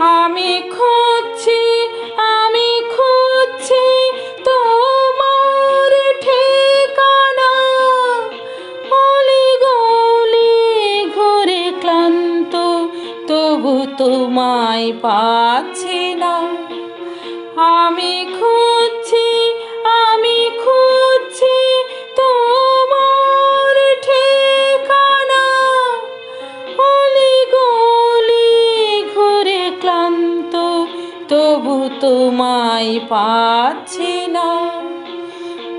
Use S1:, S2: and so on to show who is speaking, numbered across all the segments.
S1: আমি খুঁজছি আমি খুঁজছি তোমার ঠিকানা। অলি গলি ঘুরে ক্লান্ত, তবু তোমায় পাচ্ছি না। আমি খুঁজছি তবু তোমায় পাচ্ছি না।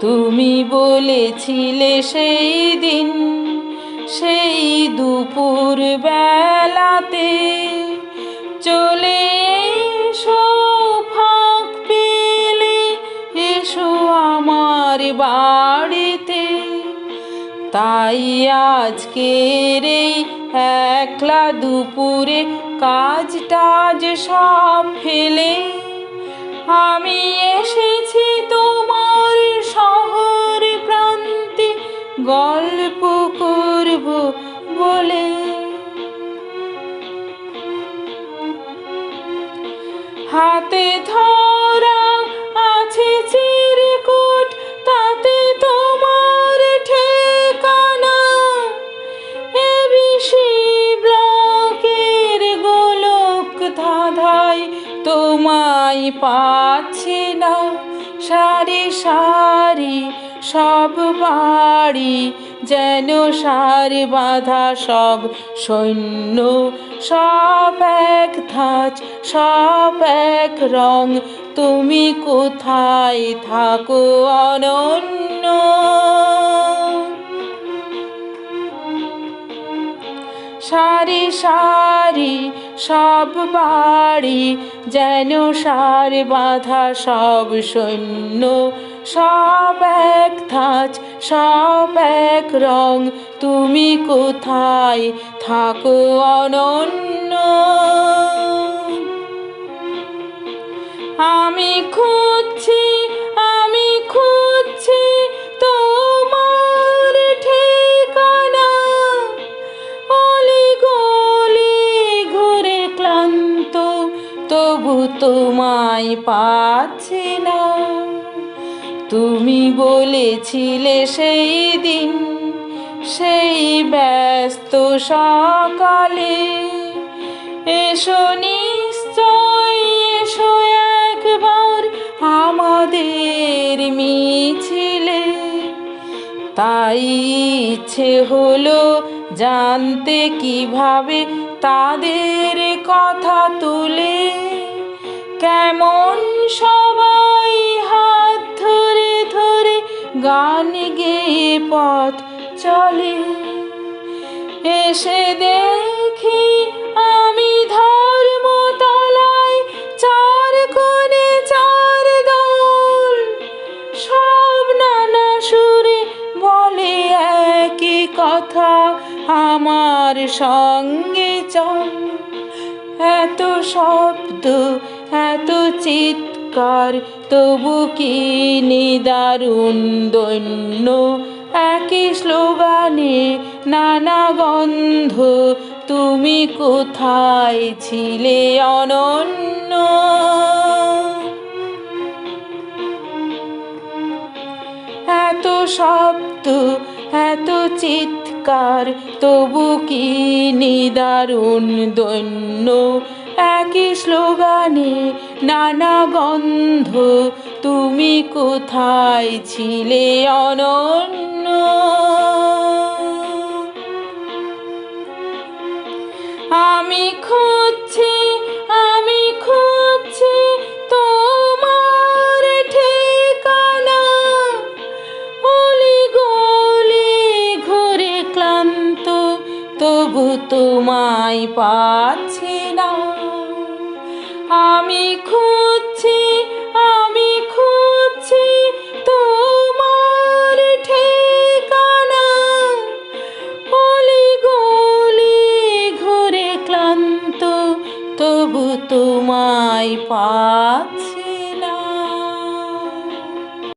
S1: তুমি বলেছিলে সেই দিন, সেই দুপুর বেলাতে চলে এসো, ফাঁক পেলে এসো আমার বাড়িতে। তাই আজকের এই একলা দুপুরে কাজ টাজ সব ফেলে। আমি এসেছি তোমার শহর প্রান্তে গল্প করব বলে। হাতে ধরা পাচ্ছি না। সারি সারি সব বাড়ি, যেন সার বাঁধা সব সৈন্য। সব এক ধাঁচ, সব এক রং, তুমি কোথায় থাকো অনন্য? সারি সারি সব বাড়ি যেন সার বাঁধা সব সৈন্য, সব এক ধাঁচ, সব এক রং, তুমি কোথায় থাকো অনন্য? আমি খুঁজছি তোমায় পাচ্ছি না। তুমি বলেছিলে সেই দিন, সেই ব্যস্ত সকালে। এসো নিশ্চয়, এসো একবার আমাদের মিছিলে। তাই ইচ্ছে হলো জানতে কীভাবে তাদের কথা গান গেয়ে পথ চলে। এসে দেখি আমি ধর্মতলায় চার কোণে চার দল। সব নানা সুরে বলে একই কথা, আমার সঙ্গে চল। এত শব্দ, এত চিৎকার তবু কি নিদারুণ দৈন্য? একই স্লোগানে নানা গন্ধ, তুমি কোথায় ছিলে অনন্য? এত শব্দ, এত চিৎকার, তবু কি নিদারুণ দৈন্য? একই স্লোগানে নানা গন্ধ, তুমি কোথায় ছিলে অনন্য? আমি খুঁজছি আমি খুঁজছি তোমার ঠিকানা। অলি গলি ঘুরে ক্লান্ত, তবু তোমায় পাচ্ছি আমি খুঁজছি আমি খুঁজছি তোমার ঠিকানা। অলি গলি ঘুরে ক্লান্ত তবু তোমায় পা